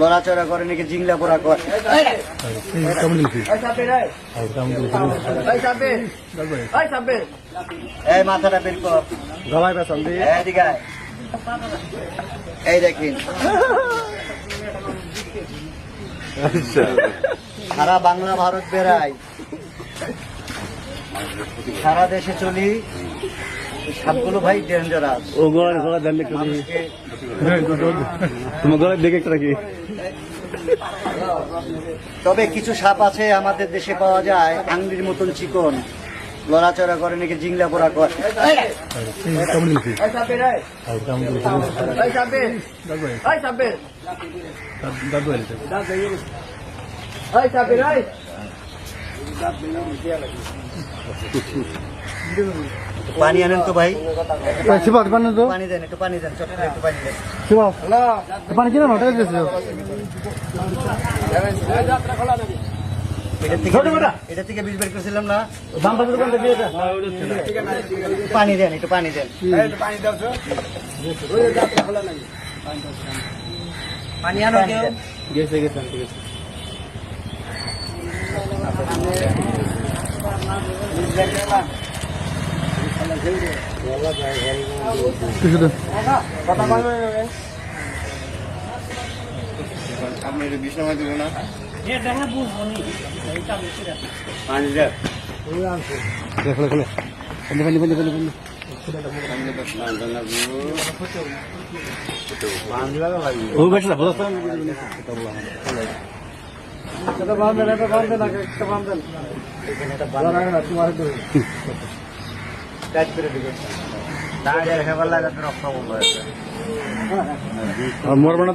লড়াচড়া করে নাকি জিংলা পোড়া করে? এই মাথাটা বের কর। গলায় দিয়ে এই দেখেন সারা বাংলা ভারত বেড়াই। সারা দেশে চলি। সবগুলো ভাই ডেঞ্জারাস ও তোমার দেখে একটা তবে কিছু সাপ আছে আমাদের দেশে পাওয়া যায় আঙ্গির মতন চিকন। লড়াচড়া করে নাকি জিংলা পোড়া করে। পানি আনেন তো ভাই। শিবা পানি তো। পানি দেন একটু পানি দেন চট একটু পানি দেন। শিবা পানি কিনা নটা দিয়েছে এটা থেকে এটা বের করেছিলাম না। পানি দেন একটু পানি দেন। পানি আনো গেছে গেছে। বিশ নাম্বার দেবেন না দেখলে দেখলে পানি পানি পানি পানি ও বেশ না কাজ করে দিবেন দাঁড়িয়ে হেবার লাগাতে রক্ত বন্ধ হয়েছে মরবে না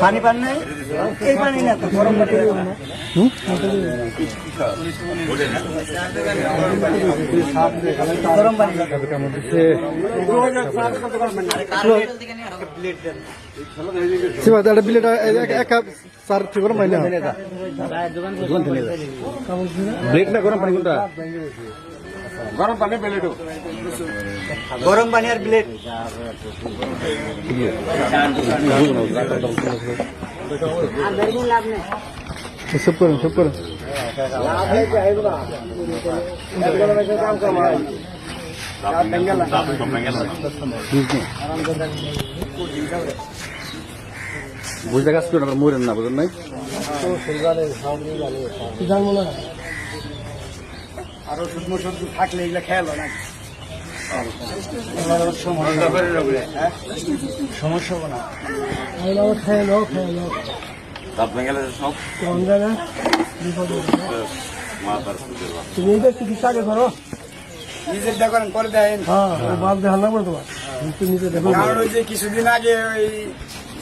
পানি পান নাই? এই পানি না তো গরম পানি। গরম পানি একটা সার না গরম পানি কোনটা? গরম পানি পেলেটো গরম পানি আর ব্লেড। সব করেন সব করেন। বুঝতে কাজ করেন আবার মরেন না বুঝেন নাই? আরও শুকনো সবজি থাকলে এগুলো খেয়াল না সমস্যা হবে না। গেলে সব? তুমি চিকিৎসা আগে করো? নিজের দেখেন করে দেন। হ্যাঁ বাদ দেখান করে তোমার। তুমি নিজে দেখো। কিছুদিন আগে ওই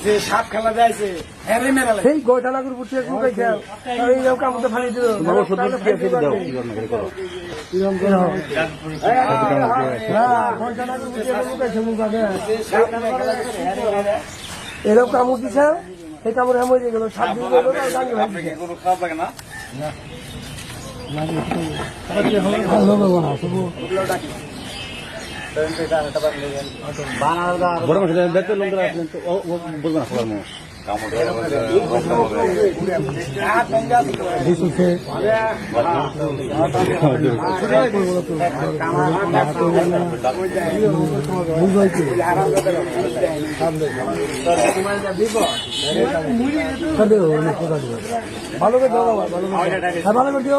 যে সাপ খেলা যাইছে হ্যারে মেরা লাগে গোটা লাগুর একটু এই যাও কামতে ফালি দিল। বাবা সত্যি কি আছে দাও। কি করনা করে করো? ইরম করে হ্যাঁ গোটা লাগুর বুঝতে একটু কাটে এরকম কামড় দিছে সেই কামড় হেমে দিয়ে গেল। সাত দিন গেল কোনো খারাপ লাগে না তো মো কামড় দেওয়া হবে, ভালো করে দাও ভালো করে ভালো করে দিও,